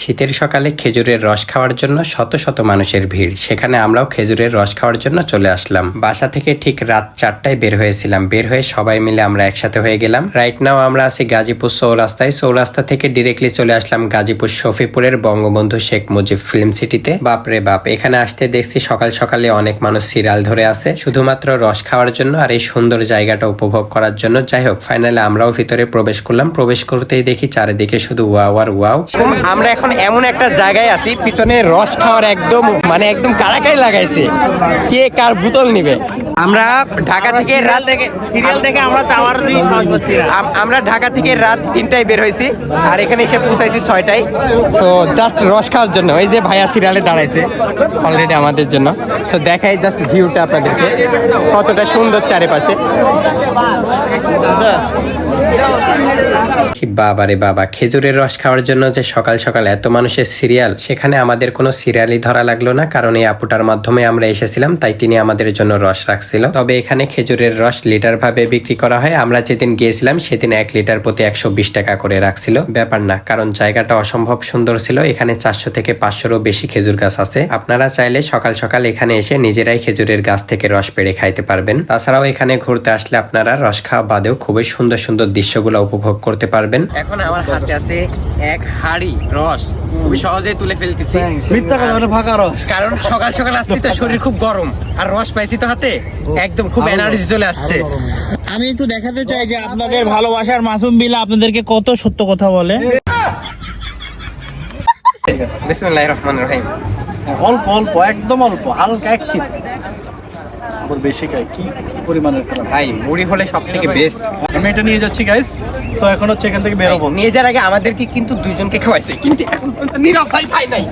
শীতের সকালে খেজুরের রস খাওয়ার জন্য শত শত মানুষের ভিড়। সেখানে আমরাও খেজুরের রস খাওয়ার জন্য চলে আসলাম। বাসা থেকে ঠিক রাত চারটায় বের হয়েছিলাম। বের হয়ে সবাই মিলে আমরা একসাথে হয়ে গেলাম। রাইট নাও আমরা আছি গাজীপুর চৌরাস্তায়। চৌরাস্তা থেকে ডিরেক্টলি চলে আসলাম গাজীপুর শফিপুরের বঙ্গবন্ধু শেখ মুজিব ফিল্ম সিটিতে বাপরে বাপ, এখানে আসতে দেখছি সকাল সকালে অনেক মানুষ সিরিয়াল ধরে আছে। শুধুমাত্র রস খাওয়ার জন্য আর এই সুন্দর জায়গাটা উপভোগ করার জন্য। যাই হোক ফাইনালে আমরাও ভিতরে প্রবেশ করলাম। প্রবেশ করতেই দেখি চারিদিকে শুধু ওয়াও আর ওয়াও আমরা এখন এমন একটা জায়গায় আছি পিছনে রস খাওয়ার একদম মানে একদম কাড়াকাড়ি লাগাইছে। কে কার বোতল নিবে? আমরা ঢাকা থেকে রাত থেকে সিরিয়াল থেকে আমরা চাওয়ার আমরা ঢাকা থেকে রাত তিনটায় বের হয়েছি আর এখানে এসে পৌঁছাইছি ছয়টায়। সো জাস্ট রস খাওয়ার জন্য ওই যে ভাইয়া সিরিয়ালে দাঁড়াইছে অলরেডি আমাদের জন্য। সো দেখাই জাস্ট ভিউটা আপনাদেরকে কতটা সুন্দর চারিপাশে। বাবা রে বাবা, খেজুরের রস খাওয়ার জন্য যে সকাল সকাল এত মানুষের সিরিয়াল, সেখানে আমাদের কোনো সিরিয়ালই ধরা লাগল না, কারণ এই আপুটার মাধ্যমে আমরা এসেছিলাম, তাই তিনি আমাদের জন্য রস রাখছিল। তবে এখানে খেজুরের রস লিটার ভাবে বিক্রি করা হয়, আমরা যেদিন গিয়েছিলাম সেদিন এক লিটার প্রতি একশো বিশ টাকা করে রাখছিল। ব্যাপার না, কারণ জায়গাটা অসম্ভব সুন্দর ছিল, এখানে চারশো থেকে পাঁচশোরও বেশি খেজুর গাছ আছে। আপনারা চাইলে সকাল সকাল এখানে এসে নিজেরাই খেজুরের গাছ থেকে রস পেড়ে খাইতে পারবেন। তাছাড়াও এখানে ঘুরতে আসলে আপনারা রস খাওয়া বাদেও খুবই সুন্দর সুন্দর দৃশ্যগুলো উপভোগ করতে পারবেন। এখন আমার হাতে আছে এক হাড়ি রস। খুবই সহজেই তুলে ফেলতেছি। মিথ্যা কথা ফাঁকা রস। কারণ সকাল সকাল আসছি তো শরীর খুব গরম আর রস পাইছি তো হাতে। একদম খুব এনার্জি চলে আসছে। আমি একটু দেখাতে চাই যে আপনাদের ভালোবাসার মাসুম বিলা আপনাদেরকে কত সত্য কথা বলে। বিসমুল্লাহির রহমানির রহিম। অল্প অল্প একদম অল্প হালকা এক চিপ। বেশি খাই কি পরিমাণের ভাই মুড়ি হলে সব থেকে বেস্ট আমি এটা নিয়ে যাচ্ছি গাইস তো এখন হচ্ছে এখান থেকে বেরোবো। নিয়ে যাওয়ার আগে আমাদেরকে কিন্তু দুইজনকে খাওয়াইছে। কিন্তু এখন পর্যন্ত নীরব ভাই খাই নাই।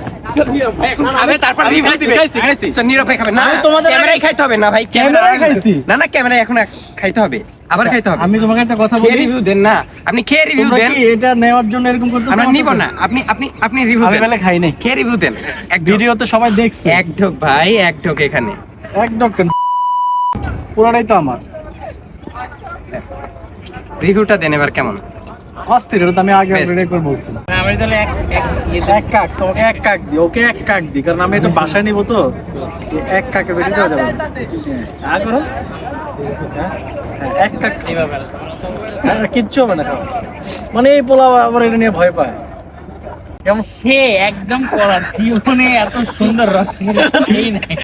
নীরব ভাই এখন খাবে তারপর রিভিউ দিবে। খাইছি, খাইছি। So, নীরব ভাই খাবে। না তোমাদের ক্যামেরায় খাইতে হবে না ভাই ক্যামেরায় খাইছি। না না ক্যামেরায় এখন খাইতে হবে। আবার খাইতে হবে। আমি তোমাকে একটা কথা বলি। রিভিউ দেন না। আপনি খেয়ে রিভিউ দেন। এটা নেওয়ার জন্য এরকম করতেছো? আমরা নিব না। আপনি আপনি আপনি রিভিউ দেন। খাই নাই। খেয়ে রিভিউ দেন। এক ঢোক। ভিডিওতে সবাই দেখছে। এক ঢোক ভাই এক ঢোক এখানে। একদম পুরাটাই তো আমার। রিভিউটা দেন এবার কেমন? অস্থির এটা তো আমি আগে করে বলছিলাম আমি তাহলে এক এক কাক তোমাকে এক কাক দি ওকে এক কাক দি কারণ আমি এটা বাসায় নিব তো। এক কাকে বেশি দেওয়া যাবে আর হ্যাঁ করো। হ্যাঁ? এক কাক। হ্যাঁ, কিচ্ছু হবে না খাও মানে এই পোলাও আবার এটা নিয়ে ভয় পায়।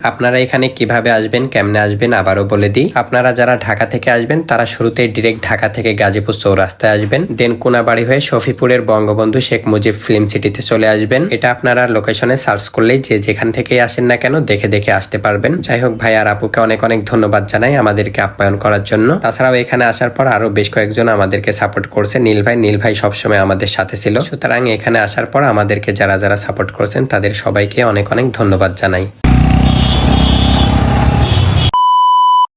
আপনারা এখানে কীভাবে আসবেন কেমনে আসবেন আবারও বলে দিই। আপনারা যারা ঢাকা থেকে আসবেন তারা শুরুতে ডিরেক্ট ঢাকা থেকে গাজীপুর চৌরাস্তায় আসবেন। দেন কোনাবাড়ি হয়ে শফিপুরের বঙ্গবন্ধু শেখ মুজিব ফিল্ম সিটিতে চলে আসবেন। এটা আপনারা লোকেশনে সার্চ করলেই যে যেখান থেকেই আসেন না কেন দেখে দেখে আসতে পারবেন। যাই হোক ভাই আর আপুকে অনেক অনেক ধন্যবাদ জানাই আমাদেরকে আপ্যায়ন করার জন্য। তাছাড়াও এখানে আসার পর আরও বেশ কয়েকজন আমাদেরকে সাপোর্ট করছে। নীল ভাই নীল ভাই সবসময় আমাদের সাথে ছিল। সুতরাং এখানে আসার পর আমাদেরকে যারা যারা সাপোর্ট করেছেন তাদের সবাইকে অনেক অনেক ধন্যবাদ জানাই।